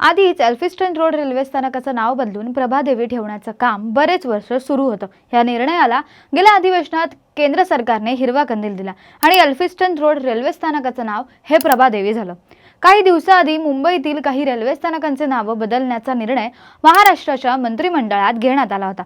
आधीच Elphinstone road railway स्थानकाचं नाव बदलून प्रभादेवी ठेवण्याचं काम बरेच वर्ष सुरू होतं. या निर्णयाला गेल्या अधिवेशनात केंद्र सरकारने हिरवा कंदील दिला आणि एल्फिस्टन रोड रेल्वे स्थानकाचं नाव हे प्रभादेवी झालं. काही दिवसाआधी मुंबईतील काही रेल्वे स्थानकांचे नावं बदलण्याचा निर्णय महाराष्ट्राच्या मंत्रिमंडळात घेण्यात आला होता.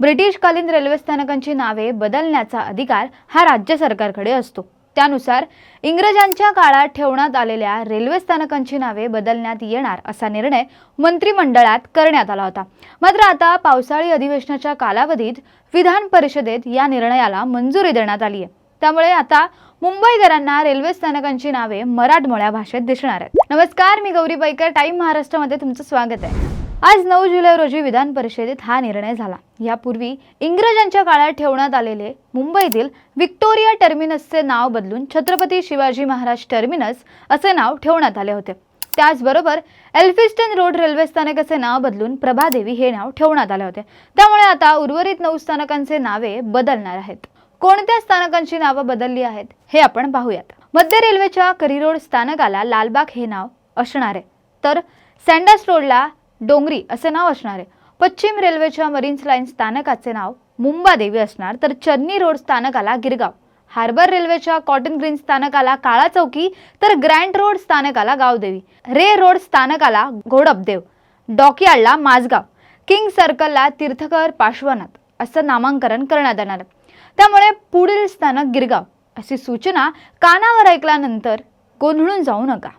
ब्रिटिशकालीन रेल्वे स्थानकांची नावे बदलण्याचा अधिकार हा राज्य सरकारकडे असतो. त्यानुसार इंग्रजांच्या काळात ठेवण्यात आलेल्या रेल्वे स्थानकांची नावे बदलण्यात येणार असा निर्णय मंत्रिमंडळात करण्यात आला होता. मात्र आता पावसाळी अधिवेशनाच्या कालावधीत विधान परिषदेत या निर्णयाला मंजुरी देण्यात आली आहे. त्यामुळे आता मुंबईकरांना रेल्वे स्थानकांची नावे मराठमोळ्या भाषेत दिसणार आहेत. नमस्कार मी गौरी पैकर टाइम महाराष्ट्रामध्ये तुमचं स्वागत आहे. आज नऊ जुलै रोजी विधान परिषदेत हा निर्णय झाला. यापूर्वी इंग्रजांच्या काळात ठेवण्यात आलेले मुंबईतील विक्टोरिया टर्मिनसचे नाव बदलून छत्रपती शिवाजी महाराज टर्मिनस असे नाव ठेवण्यात आले होते. त्याचबरोबर एल्फिस्टन रोड रेल्वे स्थानकाचे नाव बदलून प्रभादेवी हे नाव ठेवण्यात आले होते. त्यामुळे आता उर्वरित नऊ स्थानकांचे नावे बदलणार आहेत. कोणत्या स्थानकांची नावं बदलली आहेत हे आपण पाहूयात. मध्य रेल्वेच्या करिरोड स्थानकाला लालबाग हे नाव असणार आहे. तर सँडस रोडला डोंगरी असे नाव असणार आहे. पश्चिम रेल्वेच्या मरीन्स लाईन स्थानकाचे नाव मुंबादेवी असणार. तर चन्नी रोड स्थानकाला गिरगाव. हार्बर रेल्वेच्या कॉटन ग्रीन स्थानकाला काळा चौकी तर ग्रँड रोड स्थानकाला गावदेवी. रे रोड स्थानकाला घोडपदेव. डॉकयार्डला माझगाव किंग सर्कलला तीर्थकर पार्श्वनाथ असं नामांकन करण्यात येणार आहे. त्यामुळे पुढील स्थानक गिरगाव अशी सूचना कानावर ऐकल्यानंतर गोंधळून जाऊ नका.